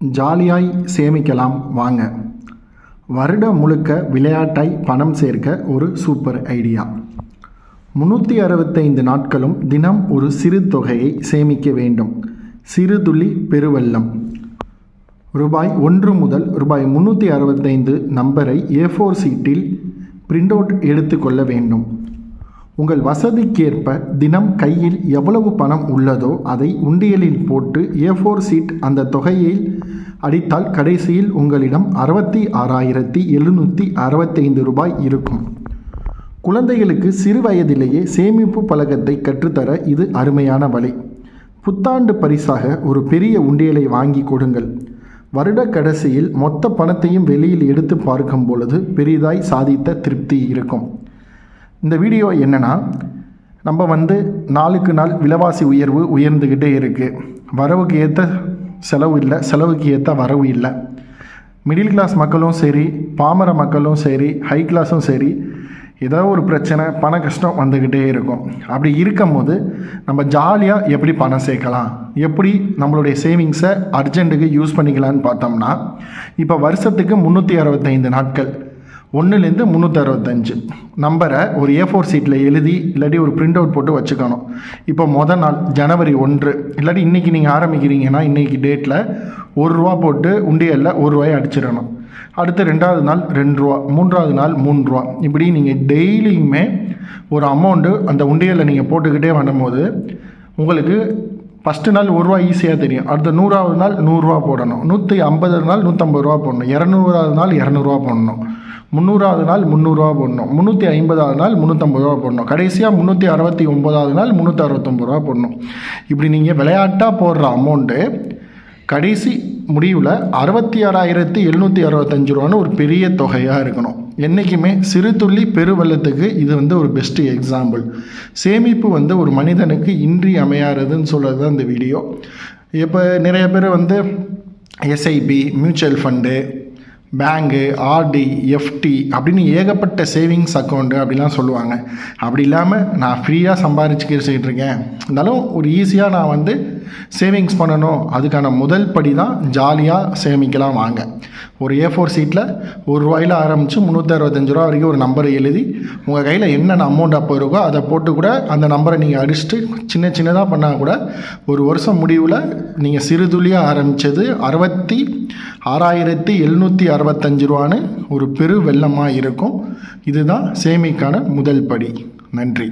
ஜாலியாய் சேமிக்கலாம் வாங்க. வருடம் முழுக்க விளையாட்டாய் பணம் சேர்க்க ஒரு சூப்பர் ஐடியா. முந்நூற்றி அறுபத்தைந்து நாட்களும் தினம் ஒரு சிறு தொகையை சேமிக்க வேண்டும். சிறு துளி பெருவெள்ளம். ரூபாய் ஒன்று முதல் ரூபாய் முந்நூற்றி அறுபத்தைந்து நம்பரை ஏ ஃபோர் சீட்டில் பிரிண்ட் அவுட் எடுத்துக்கொள்ள வேண்டும். உங்கள் வசதிக்கேற்ப தினம் கையில் எவ்வளவு பணம் உள்ளதோ அதை உண்டியலில் போட்டு ஏ ஃபோர் சீட் அந்த தொகையில் அடித்தால் கடைசியில் உங்களிடம் அறுபத்தி ஆறாயிரத்தி எழுநூற்றி அறுபத்தைந்து ரூபாய் இருக்கும். குழந்தைகளுக்கு சிறு வயதிலேயே சேமிப்பு பழக்கத்தை கற்றுத்தர இது அருமையான வழி. புத்தாண்டு பரிசாக ஒரு பெரிய உண்டியலை வாங்கி கொடுங்கள். வருட கடைசியில் மொத்த பணத்தையும் வெளியில் எடுத்து பார்க்கும் பொழுது பெரிதாய் சாதித்த திருப்தி இருக்கும். இந்த வீடியோ என்னென்னா நம்ம வந்து நாளுக்கு நாள் விலைவாசி உயர்வு உயர்ந்துக்கிட்டே இருக்குது வரவுக்கு ஏற்ற செலவு இல்லை செலவுக்கு ஏற்ற வரவு இல்லை. மிடில் கிளாஸ் மக்களும் சரி பாமர மக்களும் சரி ஹை கிளாஸும் சரி ஏதோ ஒரு பிரச்சனை பண கஷ்டம் வந்துக்கிட்டே இருக்கும். அப்படி இருக்கும் போது நம்ம ஜாலியாக எப்படி பணம் சேர்க்கலாம்? எப்படி நம்மளுடைய சேவிங்ஸை அர்ஜென்ட்டுக்கு யூஸ் பண்ணிக்கலான்னு பார்த்தோம்னா இப்போ வருஷத்துக்கு முந்நூற்றி அறுபத்தைந்து நாட்கள். ஒன்றுலேருந்து முந்நூற்றி அறுபத்தஞ்சு நம்பரை ஒரு ஏ ஃபோர் சீட்டில் எழுதி இல்லாட்டி ஒரு பிரிண்ட் அவுட் போட்டு வச்சுக்கணும். இப்போ மொதல் நாள் ஜனவரி ஒன்று. இல்லாட்டி இன்றைக்கி நீங்கள் ஆரம்பிக்கிறீங்கன்னா இன்றைக்கி டேட்டில் ஒரு ரூபா போட்டு உண்டியலில் ஒரு ரூபாயை அடிச்சிடணும். அடுத்து ரெண்டாவது நாள் ரெண்டு ரூபா. மூன்றாவது நாள் மூணு ரூபா. இப்படி நீங்கள் டெய்லியுமே ஒரு அமௌண்ட்டு அந்த உண்டியலில் நீங்கள் போட்டுக்கிட்டே வரும்போது உங்களுக்கு ஃபஸ்ட்டு நாள் ஒரு ரூபா ஈஸியாக தெரியும். அடுத்த நூறாவது நாள் நூறுரூவா போடணும். நூற்றி ஐம்பது நாள் நூற்றம்பது ரூபா போடணும். இரநூறாவது நாள் இரநூறுவா போடணும். முந்நூறாவது நாள் முந்நூறுரூவா போடணும். முந்நூற்றி ஐம்பதாவது நாள் முந்நூற்றம்பது ரூபா போடணும். கடைசியாக முந்நூற்றி அறுபத்தி ஒம்பதாவது நாள் முந்நூற்றி அறுபத்தொம்பது ரூபா போடணும். இப்படி நீங்கள் விளையாட்டாக போடுற அமௌண்ட்டு கடைசி முடிவில் அறுபத்தி ஆறாயிரத்தி எழுநூற்றி அறுபத்தஞ்சு ரூபான்னு ஒரு பெரிய தொகையாக இருக்கணும். என்றைக்குமே சிறு துள்ளி பெருவெள்ளத்துக்கு இது வந்து ஒரு பெஸ்ட்டு எக்ஸாம்பிள் சேமிப்பு வந்து ஒரு மனிதனுக்கு இன்றி அமையாதுன்னு சொல்கிறது தான் இந்த வீடியோ இப்போ நிறைய பேர் வந்து SIP mutual fund bank RD FD அப்படின்னு ஏகப்பட்ட சேவிங்ஸ் அக்கௌண்ட்டு அப்படிலாம் சொல்லுவாங்க. அப்படி இல்லாமல் நான் ஃப்ரீயாக சம்பாரிச்சுக்கிட்டு இருக்கேன். இருந்தாலும் ஒரு ஈஸியாக நான் வந்து சேவிங்ஸ் பண்ணணும். அதுக்கான முதல் படி தான் ஜாலியாக சேமிக்கலாம் வாங்க. ஒரு ஏ ஃபோர் சீட்டில் ஒரு ரூபாயில் ஆரம்பித்து முந்நூற்றி அறுபத்தஞ்சு ரூபா வரைக்கும் ஒரு நம்பரை எழுதி உங்கள் கையில் என்னென்ன அமௌண்ட் அப்போ இருக்கோ அதை போட்டு கூட அந்த நம்பரை நீங்கள் அடிச்சுட்டு சின்ன சின்னதாக பண்ணால் கூட ஒரு வருஷம் முடிவில் நீங்கள் சிறுதுளியாக ஆரம்பித்தது அறுபத்தி ஆறாயிரத்தி எழுநூற்றி அறுபத்தஞ்சு ரூபான்னு ஒரு பெரு வெள்ளமாக இருக்கும். இதுதான் சேமிக்கான முதல் படி. நன்றி.